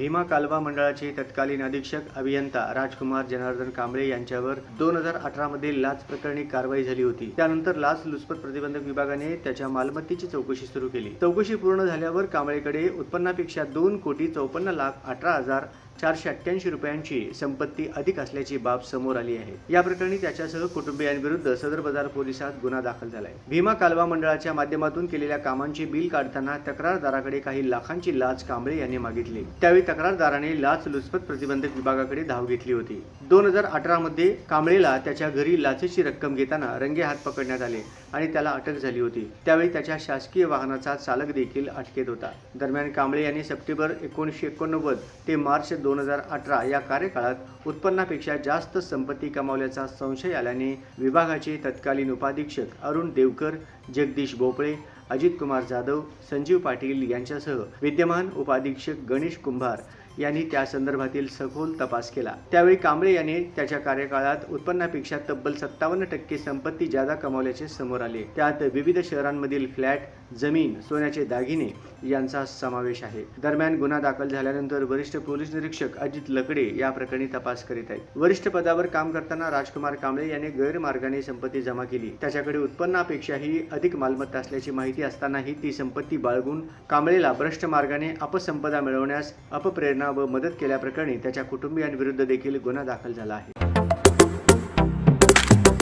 भीमा कालवा मंडळाचे तत्कालीन अधीक्षक अभियंता राजकुमार जनार्दन कांबळे यांच्यावर दोन हजार अठरा मध्ये लाच प्रकरणी कारवाई झाली होती. त्यानंतर लाच लुचपत प्रतिबंधक विभागाने त्याच्या मालमत्तेची चौकशी सुरू केली. चौकशी पूर्ण झाल्यावर कांबळेकडे उत्पन्नापेक्षा दोन कोटी चौपन्न लाख अठरा हजार चारशे अठ्ठ्याऐंशी रुपयांची संपत्ती अधिक असल्याची बाब समोर आली आहे. या प्रकरणी त्याच्यासह कुटुंबियांविरुद्ध सदर बाजार पोलिसात गुन्हा दाखल झालाय. भीमा कालवा मंडळाच्या माध्यमातून केलेल्या कामांची बिल काढताना तक्रारदाराकडे काही लाखांची लाच कांबळे यांनी मागितली. त्यावेळी तक्रारदाराने लाच लुचपत प्रतिबंधक विभागाकडे धाव घेतली होती. दोन हजार अठरा मध्ये कांबळेला त्याच्या घरी लाचेची रक्कम घेताना रंगे हात पकडण्यात आले आणि त्याला अटक झाली होती. त्यावेळी त्याच्या शासकीय वाहनाचा चालक देखील अटकेत होता. दरम्यान कांबळे यांनी सप्टेंबर एकोणीसशे एकोणनव्वद ते मार्च दोन दोन हजार अठरा या कार्यकाळात उत्पन्नापेक्षा जास्त संपत्ती कमावल्याचा संशय आल्याने विभागाचे तत्कालीन उपाधीक्षक अरुण देवकर जगदीश भोपळे अजित कुमार जाधव संजीव पाटील यांच्यासह विद्यमान उपाधीक्षक गणेश कुंभार यांनी त्या संदर्भातील सखोल तपास केला. त्यावेळी कांबळे यांनी त्याच्या कार्यकाळात उत्पन्नापेक्षा तब्बल सत्तावन्न टक्के संपत्ती जादा कमावल्याचे समोर आले. त्यात विविध शहरांमधील फ्लॅट जमीन सोन्याचे दागिने यांचा समावेश आहे. दरम्यान गुन्हा दाखल झाल्यानंतर वरिष्ठ पोलीस निरीक्षक अजित लकडे या प्रकरणी तपास करीत आहेत. वरिष्ठ पदावर काम करताना राजकुमार कांबळे यांनी गैरमार्गाने संपत्ती जमा केली. त्याच्याकडे उत्पन्नापेक्षाही अधिक मालमत्ता असल्याची माहिती माहिती असतानाही ती संपत्ती बाळगून कांबळेला भ्रष्ट मार्गाने अपसंपदा मिळवण्यास अपप्रेरणा व मदत केल्याप्रकरणी त्याच्या कुटुंबियांविरुद्ध देखील गुन्हा दाखल झाला आहे.